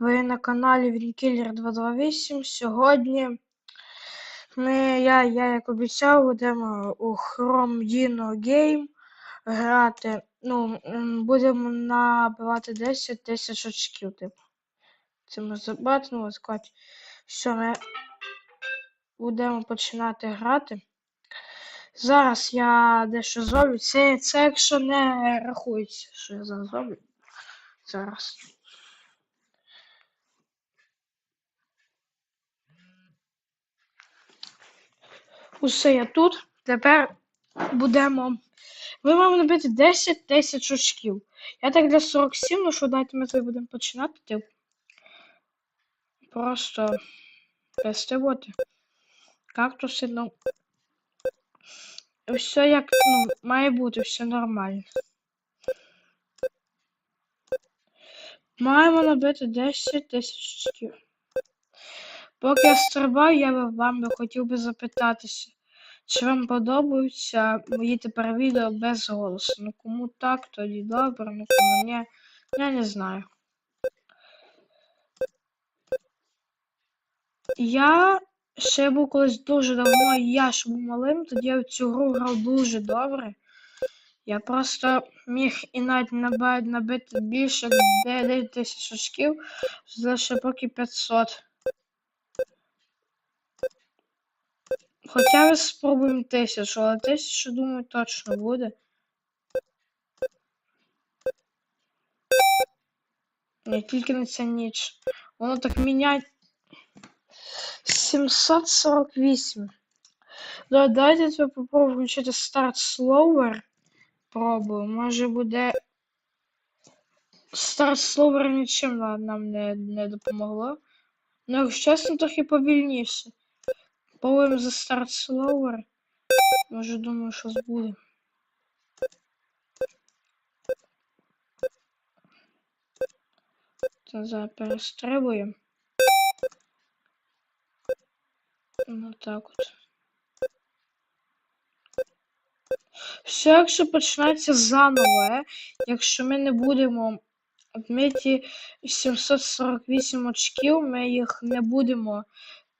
Ви на каналі Вінкілер 228. Сьогодні ми, я, я як обіцяв, будемо у Chrome Dino Game грати. Ну, будемо набивати 10 тисяч очків, типу. Це ми забатнули, сказати. Все, ми будемо починати грати. Зараз я дещо зроблю. Це, це якщо не рахується, що я зараз зроблю. Зараз. Усе я тут. Тепер будемо. Ми маємо набити 10 тисяч очків. Я так для 47, ну що дайте ми тут будемо починати. Просто тестувати. Кактуси, ну. Все як ну, має бути, все нормально. Маємо набити 10 тисяч очків. Поки я стрибаю, я вам хотів би запитатися, чи вам подобаються мої тепер відео без голосу. Ну кому так, тоді добре, ну кому ні, я не знаю. Я ще був колись дуже давно, я ще був малим, тоді я в цю гру грав дуже добре. Я просто міг і навіть набити більше 9 тисяч очків, лише поки 500. Хоча ми спробуємо тисячу, але тисячу, думаю, точно буде. Не тільки на ця ніч. Воно так міняє. 748. Да, давайте тепер попробуємо включити старт slower. Пробую. Може буде. Старт slower нічим нам не, не допомогло. Ну, якщо чесно, трохи повільніше. Пробуємо за старт slower. Може, думаю, щось буде. Це перестрибуємо. Ну так от. Все, якщо починається заново, е? якщо ми не будемо відміті 748 очків, ми їх не будемо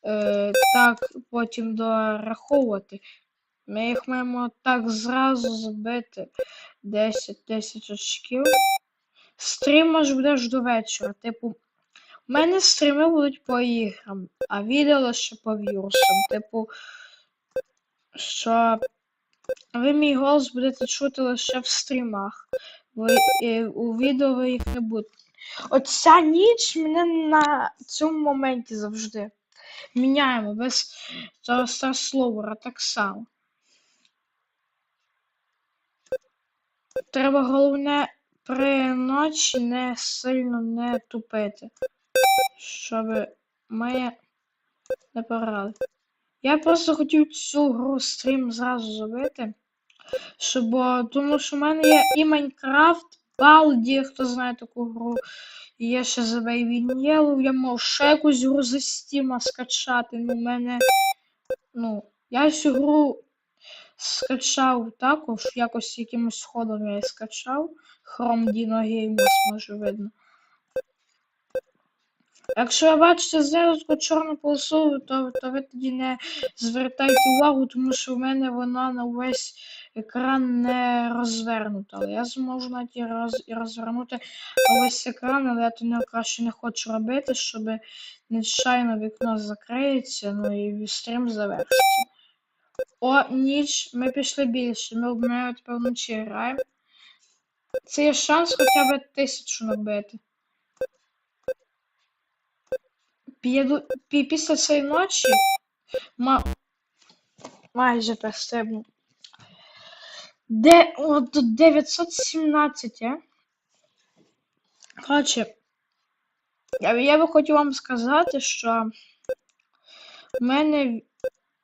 е, так потім дораховувати. Ми їх маємо так зразу забити 10 тисяч очків. Стрім може буде аж до вечора. Типу, у мене стріми будуть по іграм, а відео лише по вірусам. Типу, що ви мій голос будете чути лише в стрімах. Ви, е, у відео ви їх не будете. Оця ніч мене на цьому моменті завжди. Міняємо без старсловера так само. Треба головне при ночі не сильно не тупити, щоб ми не порали. Я просто хотів цю гру стрім зразу зробити, щоб, тому що в мене є і Майнкрафт, Балді, хто знає таку гру, є ще The Baby Yellow, я мав ще якусь гру за Steam скачати. Ну, мене, ну, я цю гру скачав також, якось якимось ходом я її скачав. Chrome Dino Game, ось може видно. Якщо ви бачите таку чорну полосу, то, то ви тоді не звертайте увагу, тому що в мене вона на весь екран не розвернута. Але я зможу навіть і, роз, і розвернути весь екран, але я то не краще не хочу робити, щоб нечайно вікно закриється, ну і стрім завершиться. О, ніч, ми пішли більше. Ми, ми тепер вночі граємо. Це є шанс хоча б тисячу набити. Після цієї ночі ма... майже перестрибну. Де... О, тут 917, а? Коротше, я, я би хотів вам сказати, що в мене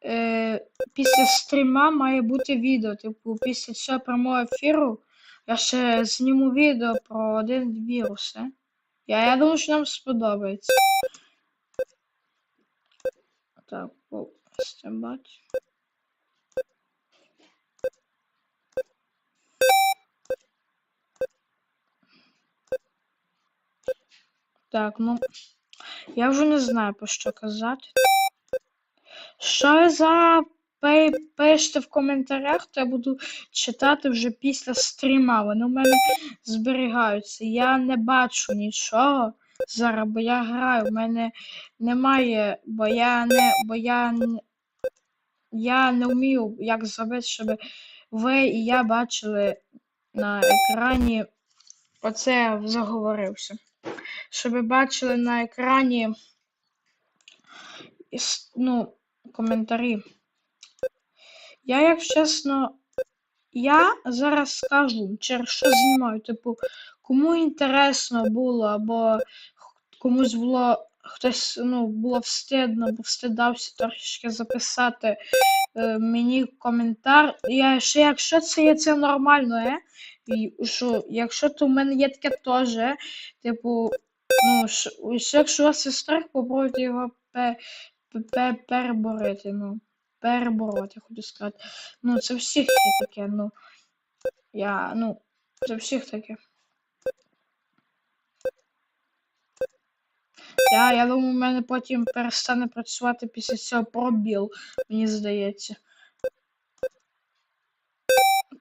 е, після стріма має бути відео. Типу, після цього прямого ефіру я ще зніму відео про один вірус. е. Я, я думаю, що нам сподобається. Так, о, стрибати. Так, ну. Я вже не знаю, про що казати. Що за пи- пишете в коментарях, то я буду читати вже після стріма. Вони у мене зберігаються. Я не бачу нічого зараз, бо я граю. У мене немає, бо я не. бо я не. Я не вмію, як зробити, щоб ви і я бачили на екрані. Оце я заговорився. Щоб ви бачили на екрані ну, коментарі. Я, як чесно, я зараз скажу, через що знімаю. Типу, кому інтересно було, або комусь було хтось ну, було встидно, бо встидався трошки записати е, мені коментар. Я ще, якщо це є це нормально, е? І, що, якщо то в мене є таке теж, типу, ну, якщо у вас є страх, попробуйте його пе, пе, переборити. Ну, перебороти, я хочу сказати. Ну, це всіх є таке, ну. Я, ну, це всіх таке. Я, я думаю, у мене потім перестане працювати після цього пробіл, мені здається.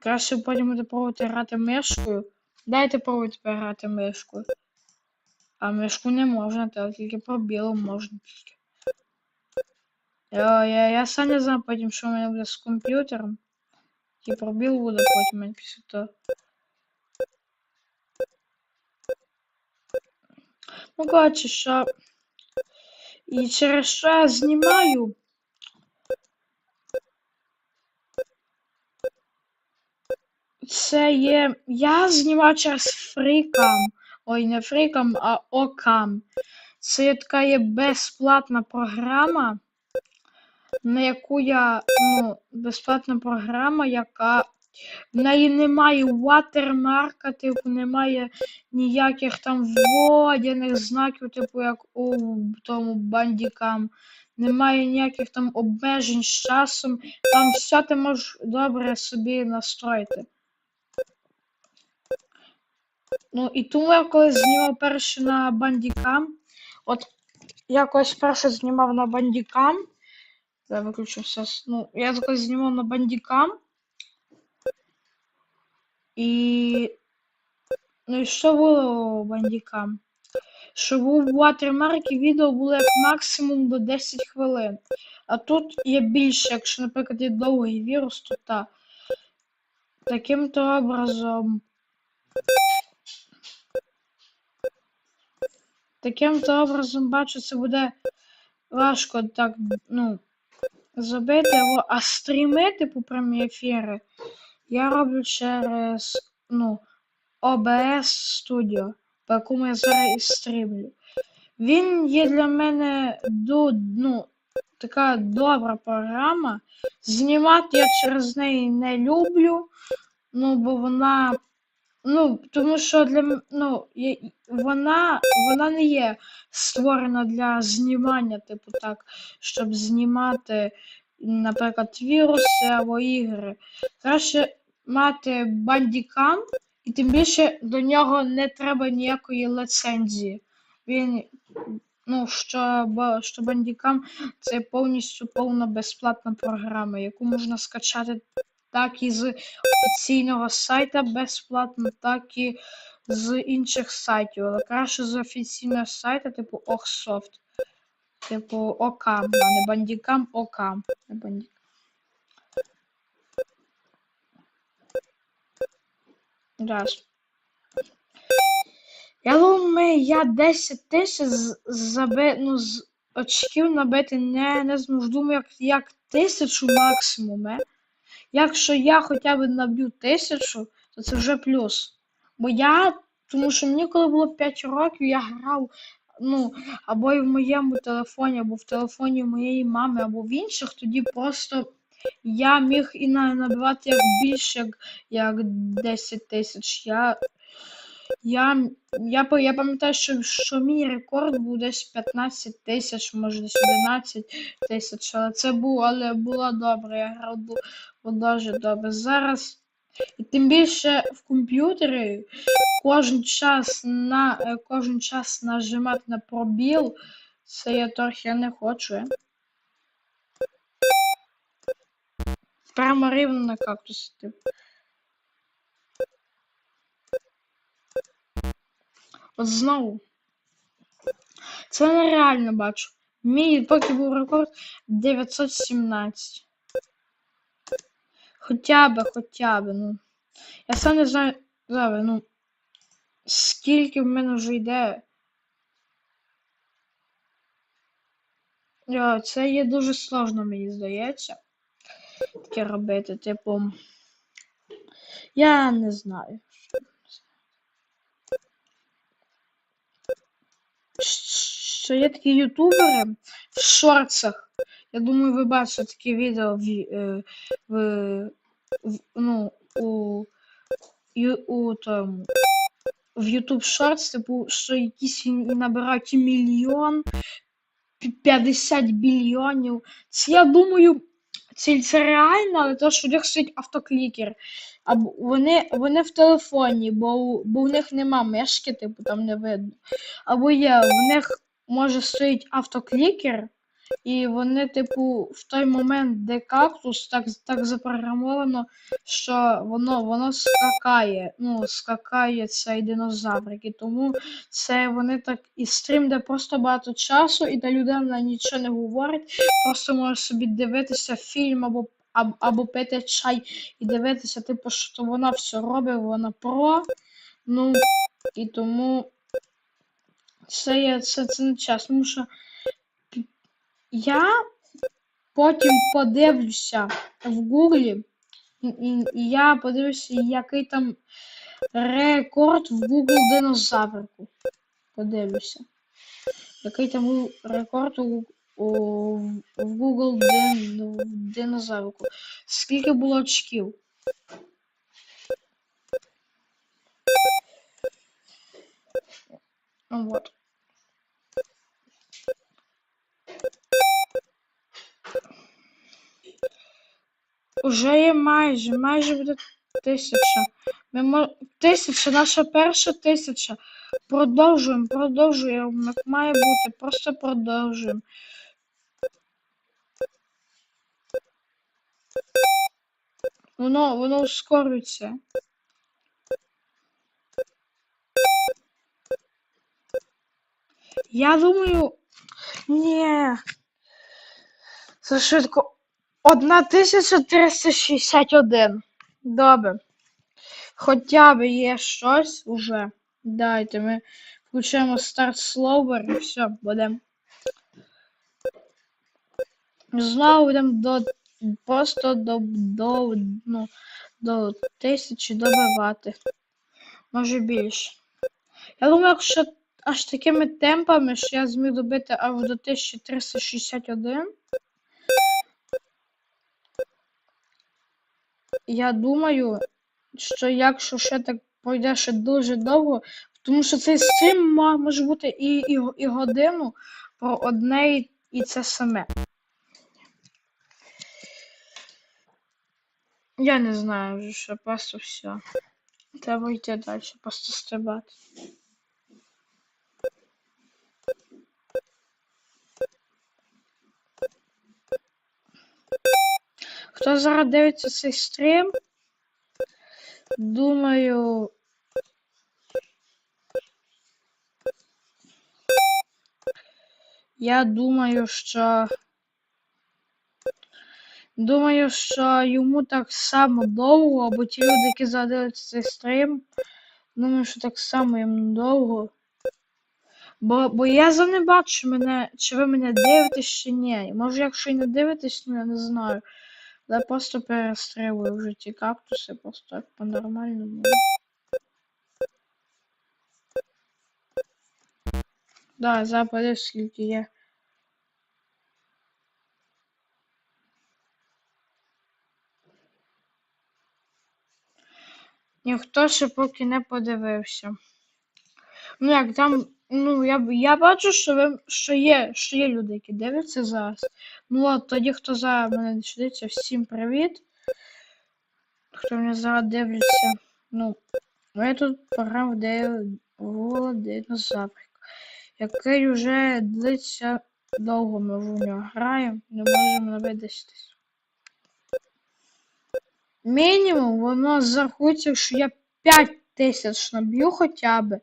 Краще потім буде пробувати грати мишкою. Дайте пробувати грати мишкою. А мишку не можна, так тільки пробілом можна тільки. Я, я, я сам не знаю потім, що в мене буде з комп'ютером. І пробіл буде потім після того. Ну, коротше, що. І через що я знімаю. Це є. Я знімаю через фрікам. Ой, не фрікам, а окам. Це є така є безплатна програма, на яку я. Ну, безплатна програма, яка. В неї немає ватермарка, типу, немає ніяких там вводяних знаків, типу, як у тому бандікам. Немає ніяких там обмежень з часом. Там все ти можеш добре собі настроїти. Ну, і тому я колись знімав перше на бандікам. От я колись перше знімав на бандікам. Я виключу все. Ну, я колись знімав на бандікам. І. Ну і що було бандікам? Що був watermark і відео було як максимум до 10 хвилин. А тут є більше, якщо, наприклад, є довгий вірус, то та. Таким-то образом. Таким-то образом, бачу, це буде важко так, ну, зробити. А стріми, типу прямі ефіри, я роблю через, ну, OBS Studio, по якому я зараз і стрімлю. Він є для мене ду, ну, така добра програма. Знімати я через неї не люблю, ну, бо вона. Ну, тому що для ну, вона, вона не є створена для знімання, типу так, щоб знімати, наприклад, віруси або ігри. Краще мати бандікам, і тим більше до нього не треба ніякої лицензії. Він, ну, що, бо- що бандікам це повністю повна безплатна програма, яку можна скачати так і з офіційного сайта безплатно, так і з інших сайтів. Але краще з офіційного сайта, типу Охсофт. Типу Окам, а не бандікам Окам. Не бандікам. Раз. Я думаю, я 10 тисяч з- заби... ну, з очків набити не, не зможу. Думаю, як, як тисячу максимум. Е? Якщо я хоча б наб'ю тисячу, то це вже плюс. Бо я, тому що мені коли було 5 років, я грав ну, або в моєму телефоні, або в телефоні моєї мами, або в інших, тоді просто я міг і набивати як більше, як 10 тисяч. Я, я, я, я пам'ятаю, що, що мій рекорд був десь 15 тисяч, може десь 11 тисяч, але це був, але було добре, я грав було дуже добре. Зараз І тим більше в комп'ютері кожен час на е, кожен час нажимати на пробіл. Це я трохи не хочу. е. Прямо рівно на кактусі, типу. От знову. Це нереально бачу. Мій поки був рекорд 917. Хоча би, хоча би, ну. Я сам не знаю, зараз, ну. Скільки в мене вже йде. Я, це є дуже сложно, мені здається. Таке робити, типу. Я не знаю. Що є такі ютубери в шорцах. Я думаю, ви бачите такі відео в, е, в, в ну, у, у тому. В YouTube Shorts, типу, що якісь набирають мільйон, 50 мільйонів. Це я думаю, це, це реально, але то, що у них стоїть автоклікер. Або вони, вони в телефоні, бо, бо в них нема мешки, типу, там не видно. Або є, в них може стоїть автоклікер, і вони, типу, в той момент, де кактус, так, так запрограмовано, що воно, воно скакає. Ну, скакає цей динозаврик. І тому це вони так і стрім, де просто багато часу, і де людина нічого не говорить, просто може собі дивитися фільм або, або, або пити чай і дивитися, типу, що вона все робить, вона про. Ну, і тому це є це, це не час, тому що я потім подивлюся в Гуглі, я подивлюся, який там рекорд в Google динозаврику. Подивлюся. Який там був рекорд у, у, в Google дин, в динозаврику. Скільки було очків? Вот. Уже є майже, майже буде тисяча. Ми мо... Тисяча, наша перша тисяча. Продовжуємо, продовжуємо. Як має бути, просто продовжуємо. Воно, воно ускорюється. Я думаю. Ні. Це швидко. 1361. Добре. Хоча б є щось уже. Дайте ми включимо старт словер і все, будемо. Знову будемо до просто до, до, ну, до тисячі добивати. Може більше. Я думаю, якщо аж такими темпами, що я зміг добити аж до 1361. Я думаю, що якщо ще так пройде ще дуже довго, тому що цей стрім може бути і, і, і годину про одне і, це саме. Я не знаю вже просто все. Треба йти далі, просто стрибати. Хто зараз дивиться цей стрім? Думаю. Я думаю, що. Думаю, що йому так само довго, або ті люди, які задивляться цей стрім, думаю, що так само їм довго. Бо, бо я за не бачу мене, чи ви мене дивитесь, чи ні. Може, якщо і не дивитесь, ну я не знаю. Але просто перестрілюю вже ті кактуси, просто так по-нормальному. Да, запади скільки є. Ніхто ще поки не подивився. Ну як там, ну я я бачу, що ви що є, що є люди, які дивляться зараз. Ну от тоді, хто зараз мене дивиться, всім привіт. хто мене зараз дивляться. Ну, ну я тут програв де динозаврик, який вже длиться довго ми в нього граємо, не можемо навидатись. Мінімум воно зарахується, що я 5 тисяч наб'ю хоча б,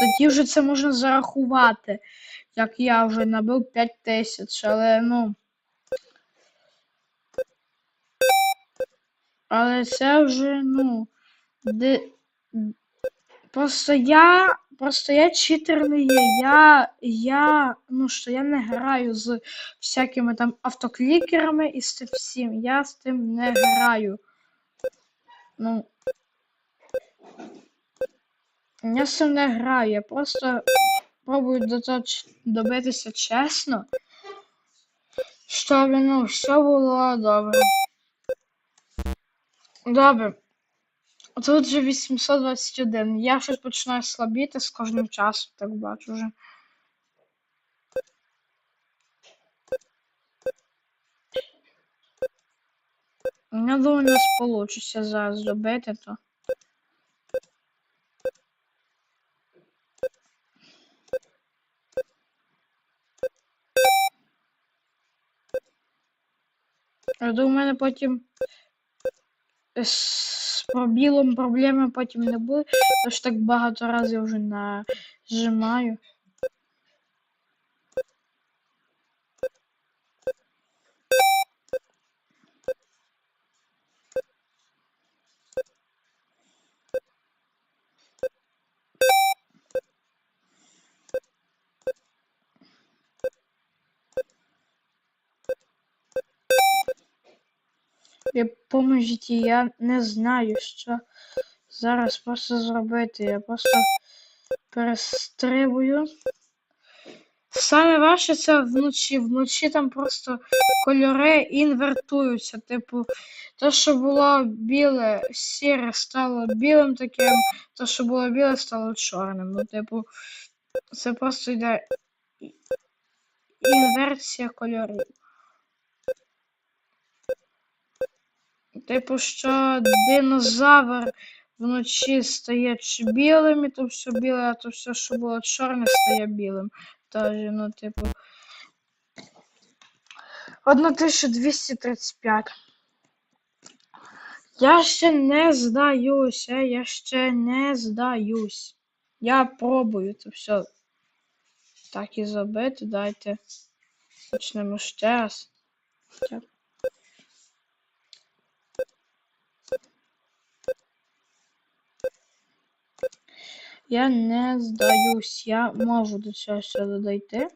тоді вже це можна зарахувати. Як я вже набив 5 тисяч, але ну. Але це вже, ну. Де... Просто я. Просто я читер не є. Я. Я. Ну що я не граю з всякими там автоклікерами і з цим всім. Я з тим не граю. Ну. Я з цим не граю. Я просто пробую до того добитися чесно. Щоб ну, все було добре. Добре. Тут вже 821. Я щось починаю слабіти з кожним часом, так бачу вже. Я думаю, у нас вийде зараз добити то. Я думаю, у мене потім з пробілом проблеми потім не буде, тож так багато разів вже нажимаю. Я поможіть, я не знаю, що зараз просто зробити. Я просто перестрибую. Саме важче це вночі. Вночі там просто кольори інвертуються. Типу, те, що було біле, сіре стало білим таким, те, що було біле, стало чорним. Ну, типу, це просто йде інверсія кольорів. Типу, що динозавр вночі стає білим, і то все біле, а то все, що було чорне, стає білим. Тож, ну, типу. 1235. Я ще не здаюся, я ще не здаюсь. Я пробую це все. Так і зробити. Дайте. Почнемо ще раз. Так. Я не здаюсь, я можу до цього сюди дойти.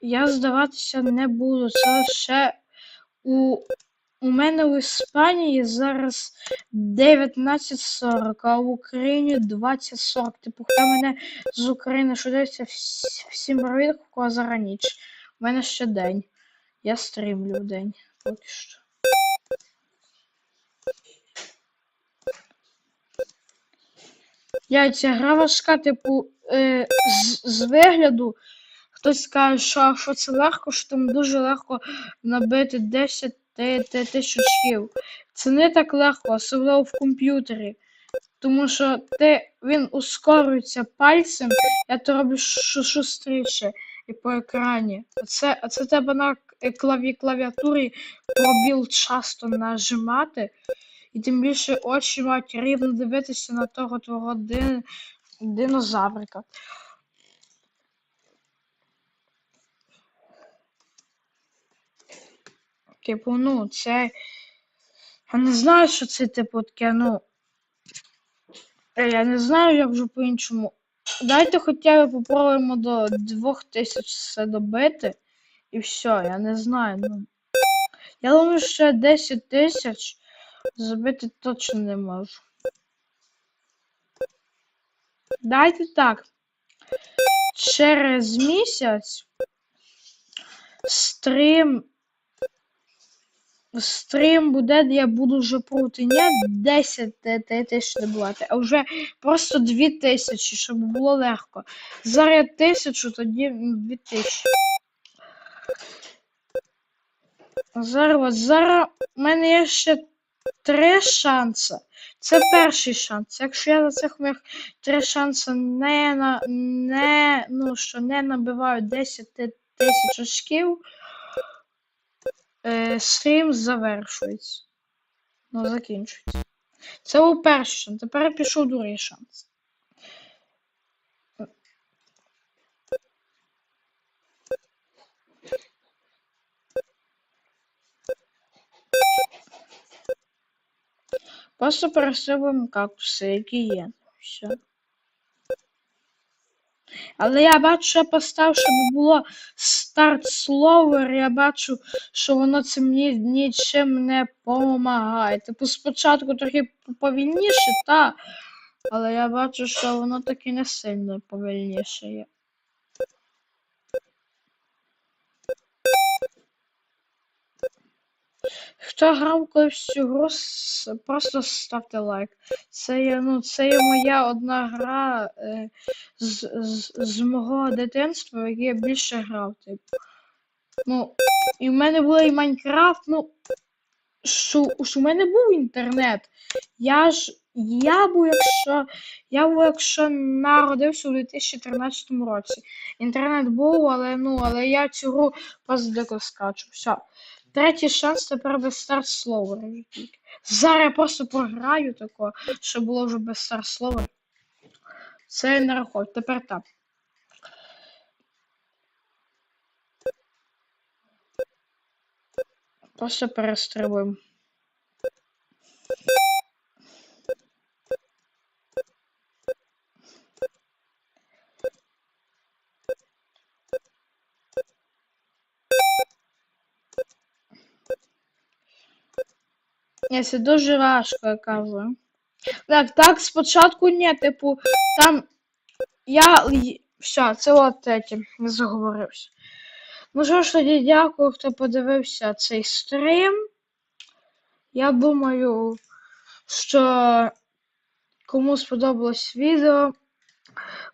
Я здаватися не буду. Це ще у, у мене в Іспанії зараз 19.40, а в Україні 20.40. Типу, хто мене з України вс- всім привіт, кого зараз ніч. У мене ще день. Я стрімлю в день. Поки що. Я ця гра важка, типу, е, з, з вигляду. Хтось скаже, що, що це легко, що там дуже легко набити 10 ти- ти- тисяч очків. Це не так легко, особливо в комп'ютері. Тому що ти, він ускорюється пальцем, я то роблю шу- шустріше і по екрані. А це, треба на клаві, клавіатурі пробіл часто нажимати. І тим більше очі мають рівно дивитися на того твого дин... динозаврика. Типу, ну, це. Я не знаю, що це, типу, таке, ну. Я не знаю, як вже по-іншому. Дайте хоча б попробуємо до 2000 все добити. І все, я не знаю. Ну. Я думаю, що 10 тисяч забити точно не можу. Дайте так. Через місяць стрім. Стрім буде, де я буду вже проти не 10 те- те- тисяч добувати, а вже просто 2 тисячі, щоб було легко. Зараз тисячу, тоді м, 2 тисячі. Зараз, зараз в мене є ще три шанси. Це перший шанс. Якщо я на цих моїх три шанси не, на, не, ну, що не набиваю 10 тисяч очків, е, стрім завершується. Ну, закінчується. Це був перший шанс. Тепер пішов другий шанс. Просто перестрибуємо кактуси, які є. Все. Але я бачу, що я поставив, щоб було старт словер, я бачу, що воно цим ні, нічим не допомагає. Типу, спочатку трохи повільніше, та, але я бачу, що воно таки не сильно повільніше є. Хто грав колись цю гру, просто ставте лайк. Це є, ну, це є моя одна гра е, з, з, з мого дитинства, в якій я більше грав. Типу. Ну, і в мене було і Майнкрафт, ну. Що, що в мене був інтернет. Я ж. Я був, якщо. Я був, якщо народився у 2013 році. Інтернет був, але ну, але я цю гру просто дико скачу. Все. Третій шанс тепер без старт слова. Зараз я просто програю тако, що було вже без старт слова. Це не рахуй. Тепер так. Просто перестрибуємо. Ні, це дуже важко, я кажу. Так, так, спочатку ні, типу, там я. Все, це от третє, не заговорився. Ну що ж тоді дякую, хто подивився цей стрім. Я думаю, що кому сподобалось відео.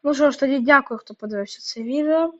Ну що ж тоді дякую, хто подивився це відео.